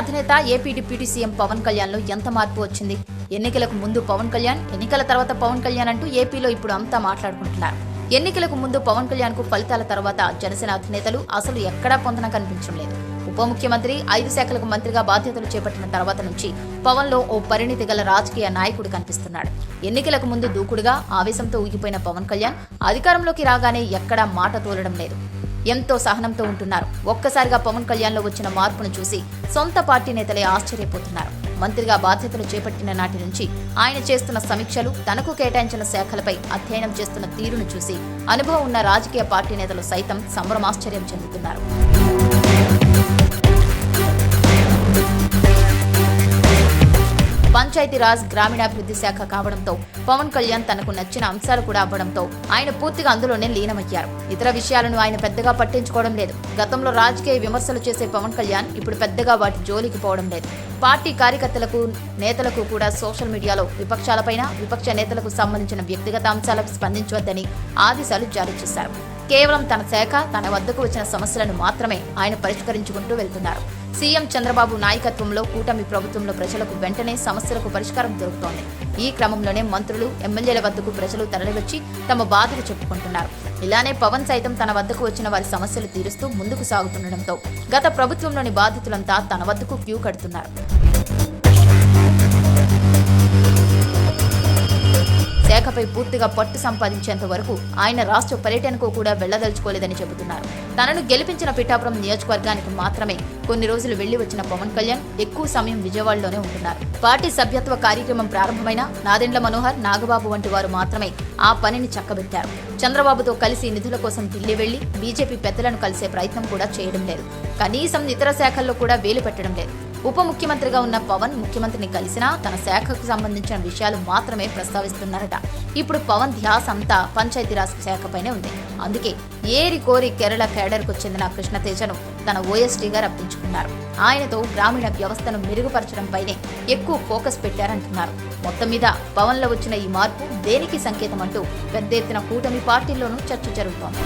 అధినేత AP deputy CM Pawan కళ్యాణ్లో ఎంత మార్పు వచ్చింది? ఎన్నికలకు ముందు పవన్ కళ్యాణ్ ఎన్నికల తర్వాత పవన్ కళ్యాణ్ అంటూ ఏపీలో ఇప్పుడు అంతా మాట్లాడుకుంటున్నారు. ఎన్నికలకు ముందు పవన్ కళ్యాణ్కు ఫలితాల తర్వాత జనసేన అధినేతలు అసలు ఎక్కడా పొందన కనిపించడం లేదు. ఉప ముఖ్యమంత్రి ఐదు శాఖలకు మంత్రిగా బాధ్యతలు చేపట్టిన తర్వాత నుంచి పవన్లో ఓ పరిణితి గల రాజకీయ నాయకుడు కనిపిస్తున్నాడు. ఎన్నికలకు ముందు దూకుడుగా ఆవేశంతో ఊగిపోయిన పవన్ కళ్యాణ్ అధికారంలోకి రాగానే ఎక్కడా మాట తోలడం లేదు. ఎంతో సహనంతో ఉంటున్నారు. ఒక్కసారిగా పవన్ కళ్యాణ్లో వచ్చిన మార్పును చూసి సొంత పార్టీ నేతలే ఆశ్చర్యపోతున్నారు. మంత్రిగా బాధ్యతలు చేపట్టిన నాటి నుంచి ఆయన చేస్తున్న సమీక్షలు తనకు కేటాయించిన శాఖలపై అధ్యయనం చేస్తున్న తీరును చూసి అనుభవం ఉన్న రాజకీయ పార్టీ నేతలు సైతం సంభ్రమాశ్చర్యం చెందుతున్నారు. పంచాయతీరాజ్ గ్రామీణాభివృద్ధి శాఖ కావడంతో పవన్ కళ్యాణ్ తనకు నచ్చిన అంశాలు కూడా అవ్వడంతో ఆయన పూర్తిగా అందులోనే లీనమయ్యారు. ఇతర విషయాలను ఆయన పెద్దగా పట్టించుకోవడం లేదు. గతంలో రాజకీయ విమర్శలు చేసే పవన్ కళ్యాణ్ ఇప్పుడు పెద్దగా వాటి జోలికి పోవడం లేదు. పార్టీ కార్యకర్తలకు నేతలకు కూడా సోషల్ మీడియాలో విపక్షాలపైన విపక్ష నేతలకు సంబంధించిన వ్యక్తిగత అంశాలకు స్పందించవద్దని ఆదేశాలు జారీ చేశారు. కేవలం తన శాఖ తన వద్దకు వచ్చిన సమస్యలను మాత్రమే ఆయన పరిష్కరించుకుంటూ వెళ్తున్నారు. సీఎం చంద్రబాబు నాయకత్వంలో కూటమి ప్రభుత్వంలో ప్రజలకు వెంటనే సమస్యలకు పరిష్కారం దొరుకుతోంది. ఈ క్రమంలోనే మంత్రులు ఎమ్మెల్యేల వద్దకు ప్రజలు తరలివచ్చి తమ బాధలు చెప్పుకుంటున్నారు. ఇలానే పవన్ సైతం తన వద్దకు వచ్చిన వారి సమస్యలు తీరుస్తూ ముందుకు సాగుతుండటంతో గత ప్రభుత్వంలోని బాధితులంతా తన వద్దకు క్యూ కడుతున్నారు. శాఖపై పూర్తిగా పట్టు సంపాదించేంత వరకు ఆయన రాష్ట్ర పర్యటనకు కూడా వెళ్ళదలుచుకోలేదని చెబుతున్నారు. తనను గెలిపించిన పిఠాపురం నియోజకవర్గానికి మాత్రమే కొన్ని రోజులు వెళ్ళి వచ్చిన పవన్ కళ్యాణ్ ఎక్కువ సమయం విజయవాడలోనే ఉంటున్నారు. పార్టీ సభ్యత్వ కార్యక్రమం ప్రారంభమైన నాదెండ్ల మనోహర్ నాగబాబు వంటి వారు మాత్రమే ఆ పనిని చక్కబెట్టారు. చంద్రబాబుతో కలిసి నిధుల కోసం ఢిల్లీ వెళ్ళి బీజేపీ పెద్దలను కలిసే ప్రయత్నం కూడా చేయడం లేదు. కనీసం ఇతర శాఖల్లో కూడా వేలు పెట్టడం లేదు. ఉప ముఖ్యమంత్రిగా ఉన్న పవన్ ముఖ్యమంత్రిని కలిసినా తన శాఖకు సంబంధించిన విషయాలు మాత్రమే ప్రస్తావిస్తున్నారట. ఇప్పుడు పవన్ ధ్యాస అంతా పంచాయతీరాజ్ శాఖపైనే ఉంది. అందుకే ఏరి కోరి కేరళ కేడర్కు చెందిన కృష్ణతేజను తన ఓఎస్టీగా రప్పించుకున్నారు. ఆయనతో గ్రామీణ వ్యవస్థను మెరుగుపరచడంపైనే ఎక్కువ ఫోకస్ పెట్టారంటున్నారు. మొత్తం మీద పవన్లో వచ్చిన ఈ మార్పు దేనికి సంకేతం అంటూ పెద్ద ఎత్తున కూటమి పార్టీల్లోనూ చర్చ జరుగుతోంది.